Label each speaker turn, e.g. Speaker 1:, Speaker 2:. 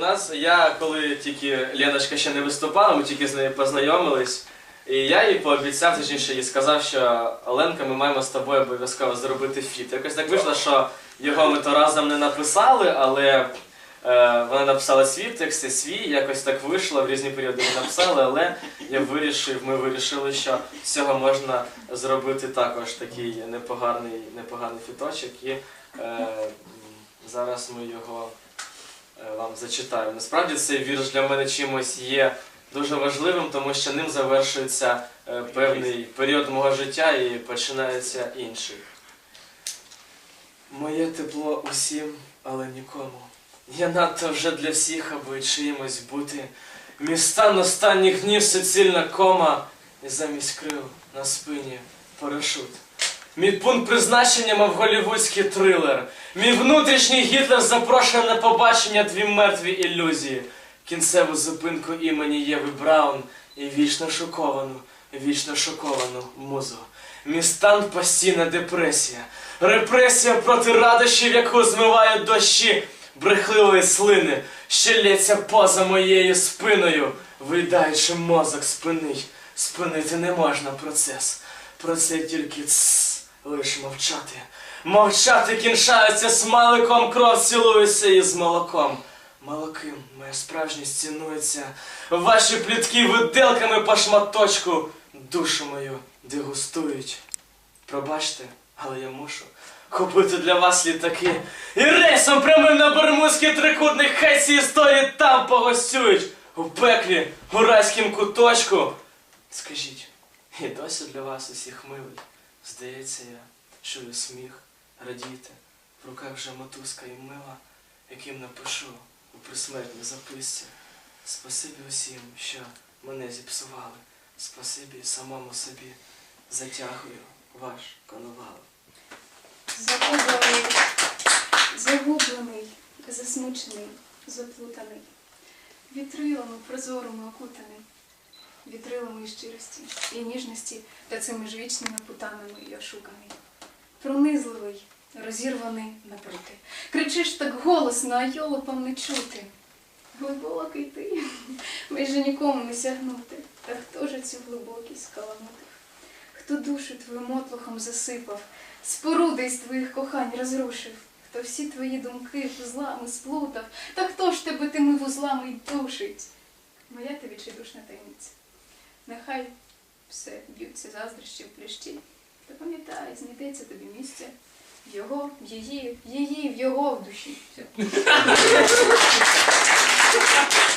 Speaker 1: нас. Я коли тільки Леночка ще не виступала, ми тільки з нею познайомились. І я їй пообіцяв, точніше їй сказав, що Оленка, ми маємо з тобою обов'язково зробити фіт. Якось так вийшло, що його ми то разом не написали, але е, вона написала свій текст і свій, якось так вийшло, в різні періоди ми написали, але я вирішив, ми вирішили, що з цього можна зробити також такий непоганий, непоганий фіточок. І е, зараз ми його вам зачитаю. Насправді цей вірш для мене чимось є дуже важливим, тому що ним завершується е, певний період мого життя і починається інший. Моє тепло усім, але нікому. Я надто вже для всіх, аби чиїмось бути. Мій стан останніх днів суцільна кома, і замість крил на спині парашут. Мій пункт призначення, мов голівудський трилер. Мій внутрішній Гітлер запрошує на побачення дві мертві ілюзії. Кінцеву зупинку імені Єви Браун і вічно шоковану, вічно шоковану музу. Мій стан постійна депресія. Репресія проти радощів, яку змивають дощі брехливої слини, що поза моєю спиною, виїдаючи мозок спинить. Спинити не можна процес. Про це тільки лиш мовчати. Мовчати кінчається смаликом, кров цілується із молоком. Молоким моя справжність цінується. Ваші плітки виделками по шматочку душу мою дегустують. Пробачте, але я мушу купити для вас літаки. І рейсом прямим на Бермудський трикутник хай ці історії там погостюють. У пеклі, у райськім куточку. Скажіть, і досі для вас усіх милий. Здається, я чую сміх, радіти. В руках вже мотузка і мила, яким напишу у присмертній записці. Спасибі усім, що мене зіпсували. Спасибі самому собі. Затягую ваш коновал.
Speaker 2: Загублений, загублений, засмучений, заплутаний, вітрилами прозорими окутаний, вітрилами щирості, і ніжності та цими ж вічними путанами і ошуканий. Пронизливий, розірваний напрути. Кричиш так голосно, а йолопам не чути. Глибокий ти, майже нікому не сягнути. Та хто ж цю глибокість скаламутив? Хто душу твою мотлухом засипав, споруди із твоїх кохань розрушив, хто всі твої думки вузлами сплутав, та хто ж тебе тими вузлами й душить? Моя ти відчайдушна таємниця. Нехай все б'ються заздрощі в плющі, та пам'ятай, знайдеться тобі місце в його, в її, в її, в його в душі. Все.